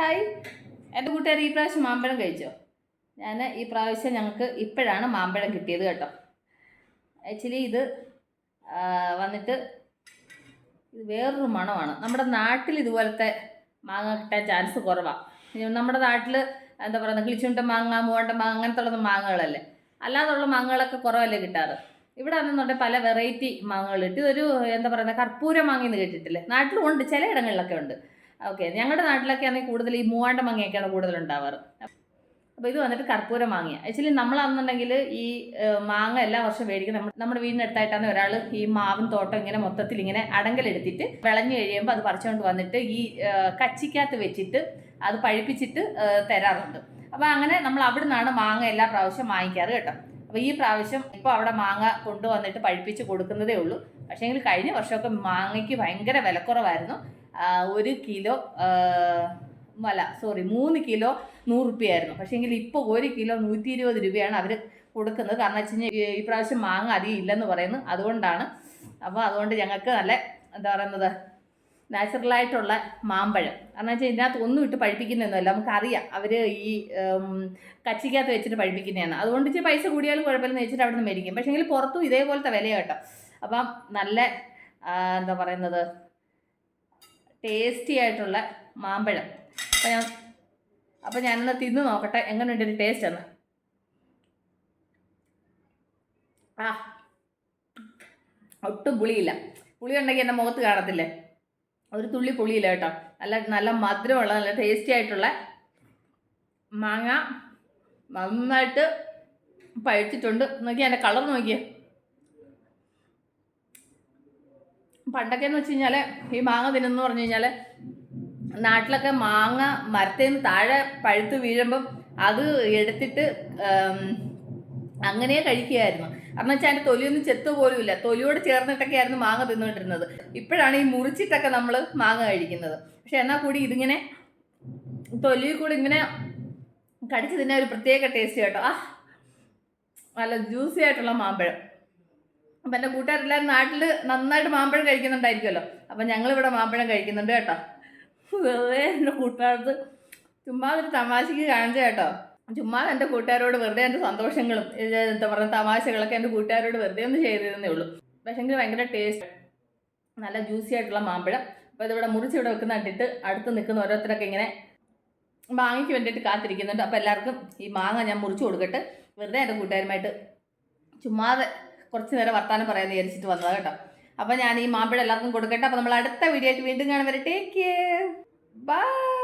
Hi. എന്റെ കൂട്ടുകാർ ഈ പ്രാവശ്യം മാമ്പഴം കഴിച്ചോ? ഞാൻ ഈ പ്രാവശ്യം ഞങ്ങൾക്ക് ഇപ്പോഴാണ് മാമ്പഴം കിട്ടിയത് കേട്ടോ. ആക്ച്വലി ഇത് വന്നിട്ട് ഇത് വേറൊരു മണമാണ്. നമ്മുടെ നാട്ടിൽ ഇതുപോലത്തെ മാങ്ങ കിട്ടാൻ ചാൻസ് കുറവാണ് നമ്മുടെ നാട്ടിൽ എന്താ പറയുക കിളിച്ചുണ്ട മാങ്ങ മൂവണ്ട മാങ്ങ അങ്ങനത്തെ ഉള്ള മാങ്ങകളല്ലേ? അല്ലാതുള്ള മാങ്ങകളൊക്കെ കുറവല്ലേ കിട്ടാറ്? ഇവിടെ ആണെന്നുണ്ടെങ്കിൽ പല വെറൈറ്റി മാങ്ങകൾ കിട്ടി ഇതൊരു എന്താ പറയുക കർപ്പൂര മാങ്ങയെന്ന് കേട്ടിട്ടില്ലേ? നാട്ടിലും ഉണ്ട് ചില ഇടങ്ങളിലൊക്കെ ഉണ്ട്. ഓക്കെ ഞങ്ങളുടെ നാട്ടിലൊക്കെ ആണെങ്കിൽ കൂടുതൽ ഈ മൂവാണ്ട മാങ്ങയൊക്കെയാണ് കൂടുതൽ ഉണ്ടാവാറ് അപ്പോൾ ഇത് വന്നിട്ട് കർപ്പൂര മാങ്ങ ആക്ച്വലി നമ്മളാണെന്നുണ്ടെങ്കിൽ ഈ മാങ്ങ എല്ലാ വർഷം മേടിക്കും. നമ്മൾ നമ്മുടെ വീടിനടുത്തായിട്ടാണ് ഒരാൾ ഈ മാവും തോട്ടം ഇങ്ങനെ മൊത്തത്തിൽ ഇങ്ങനെ അടങ്കലെടുത്തിട്ട് വിളഞ്ഞു കഴിയുമ്പോൾ അത് പറിച്ചുകൊണ്ട് വന്നിട്ട് ഈ കച്ചിക്കകത്ത് വെച്ചിട്ട് അത് പഴിപ്പിച്ചിട്ട് തരാറുണ്ട്. അപ്പോൾ അങ്ങനെ നമ്മൾ അവിടെ നിന്നാണ് മാങ്ങ എല്ലാ പ്രാവശ്യം വാങ്ങിക്കാറ് കേട്ടോ. അപ്പോൾ ഈ പ്രാവശ്യം ഇപ്പോൾ അവിടെ മാങ്ങ കൊണ്ടുവന്നിട്ട് പഴിപ്പിച്ച് കൊടുക്കുന്നതേ ഉള്ളൂ. പക്ഷേങ്കിൽ കഴിഞ്ഞ വർഷമൊക്കെ മാങ്ങയ്ക്ക് ഭയങ്കര വിലക്കുറവായിരുന്നു. ഒരു കിലോ അല്ല സോറി മൂന്ന് കിലോ നൂറ് പക്ഷേ പക്ഷേങ്കിൽ ഇപ്പോൾ ഒരു കിലോ നൂറ്റി ഇരുപത് രൂപയാണ് അവർ കൊടുക്കുന്നത്. കാരണം വെച്ച് കഴിഞ്ഞാൽ ഈ പ്രാവശ്യം മാങ്ങ അധികം ഇല്ലെന്ന് പറയുന്നു. അതുകൊണ്ടാണ്. അപ്പോൾ അതുകൊണ്ട് ഞങ്ങൾക്ക് നല്ല എന്താ പറയുന്നത് നാച്ചുറലായിട്ടുള്ള മാമ്പഴം. കാരണം വെച്ചാൽ ഇതിനകത്ത് ഒന്നും ഇട്ട് പഴിപ്പിക്കുന്നതൊന്നുമല്ല നമുക്കറിയാം. അവർ ഈ കച്ചിക്കകത്ത് വെച്ചിട്ട് പഴിപ്പിക്കുന്നതാണ്. അതുകൊണ്ട് ഇച്ചിരി പൈസ കൂടിയാലും കുഴപ്പമില്ലെന്ന് വെച്ചിട്ട് അവിടെ നിന്ന് മേടിക്കും പക്ഷേങ്കിൽ പുറത്തും ഇതേപോലത്തെ വില കേട്ടോ. അപ്പം നല്ല എന്താ പറയുന്നത്? ടേസ്റ്റി ആയിട്ടുള്ള മാമ്പഴം. അപ്പം ഞാൻ അപ്പം ഞാനൊന്ന് തിന്ന് നോക്കട്ടെ. എങ്ങനെയുണ്ട് ഒരു ടേസ്റ്റ് എന്ന്? ആ ഒട്ടും പുളിയില്ല. പുളി ഉണ്ടെങ്കിൽ എന്റെ മുഖത്ത് കാണത്തില്ലേ? ഒരു തുള്ളി പുളിയില്ല കേട്ടോ. നല്ല നല്ല മധുരമുള്ള നല്ല ടേസ്റ്റി ആയിട്ടുള്ള മാങ്ങ നന്നായിട്ട് പഴുത്തിട്ടുണ്ട്. നോക്കി എന്റെ കളർ നോക്കിയേ. പണ്ടൊക്കെ എന്ന് വെച്ച് കഴിഞ്ഞാൽ ഈ മാങ്ങ തിന്നെന്ന് പറഞ്ഞു കഴിഞ്ഞാൽ നാട്ടിലൊക്കെ മാങ്ങ മരത്തിൽ നിന്ന് താഴെ പഴുത്ത് വീഴുമ്പം അത് എടുത്തിട്ട് അങ്ങനെ കഴിക്കുകയായിരുന്നു കാരണം വെച്ചാൽ അതിന്റെ തൊലിയൊന്നും ചെത്തു ഇല്ല തൊലിയോട് ചേർന്നിട്ടൊക്കെയായിരുന്നു മാങ്ങ തിന്നുകൊണ്ടിരുന്നത്. ഇപ്പോഴാണ് ഈ മുറിച്ചിട്ടൊക്കെ നമ്മൾ മാങ്ങ കഴിക്കുന്നത്. പക്ഷെ എന്നാൽ കൂടി ഇതിങ്ങനെ തൊലിയിൽ കൂടി ഇങ്ങനെ കടിച്ച് തിന്നാൻ ഒരു പ്രത്യേക ടേസ്റ്റ് കേട്ടോ. ആ നല്ല ജ്യൂസി ആയിട്ടുള്ള മാമ്പഴം. അപ്പം എന്റെ കൂട്ടുകാരെല്ലാവരും നാട്ടിൽ നന്നായിട്ട് മാമ്പഴം കഴിക്കുന്നുണ്ടായിരിക്കുമല്ലോ. അപ്പം ഞങ്ങളിവിടെ മാമ്പഴം കഴിക്കുന്നുണ്ട് കേട്ടോ. വെറുതെ എന്റെ കൂട്ടുകാർക്ക് ചുമ്മാ തമാശയ്ക്ക് കാണിച്ച കേട്ടോ. ചുമ്മാ എന്റെ കൂട്ടുകാരോട് വെറുതെ എന്റെ സന്തോഷങ്ങളും എന്താ പറയുക തമാശകളൊക്കെ എന്റെ കൂട്ടുകാരോട് വെറുതെ ഒന്ന് ചെയ്തിരുന്നേ ഉള്ളൂ. പക്ഷേങ്കിൽ ഭയങ്കര ടേസ്റ്റ് നല്ല ജ്യൂസി ആയിട്ടുള്ള മാമ്പഴം. അപ്പോൾ ഇതിവിടെ മുറിച്ച് ഇവിടെ വെക്കുന്ന കണ്ടിട്ട് അടുത്ത് നിൽക്കുന്ന ഓരോരുത്തരൊക്കെ ഇങ്ങനെ മാങ്ങയ്ക്ക് വേണ്ടിയിട്ട് കാത്തിരിക്കുന്നുണ്ട്. അപ്പോൾ എല്ലാവർക്കും ഈ മാങ്ങ ഞാൻ മുറിച്ച് കൊടുക്കട്ടെ. വെറുതെ എന്റെ കൂട്ടുകാരുമായിട്ട് ചുമ്മാതെ കുറച്ച് നേരം വർത്താനം പറയാൻ വിചാരിച്ചിട്ട് വന്നതാണ് കേട്ടോ. അപ്പോൾ ഞാൻ ഈ മാമ്പഴം എല്ലാവർക്കും കൊടുക്കട്ടെ. അപ്പോൾ നമ്മൾ അടുത്ത വീഡിയോ ആയിട്ട് വീണ്ടും കാണാൻ വരെ. Take care bye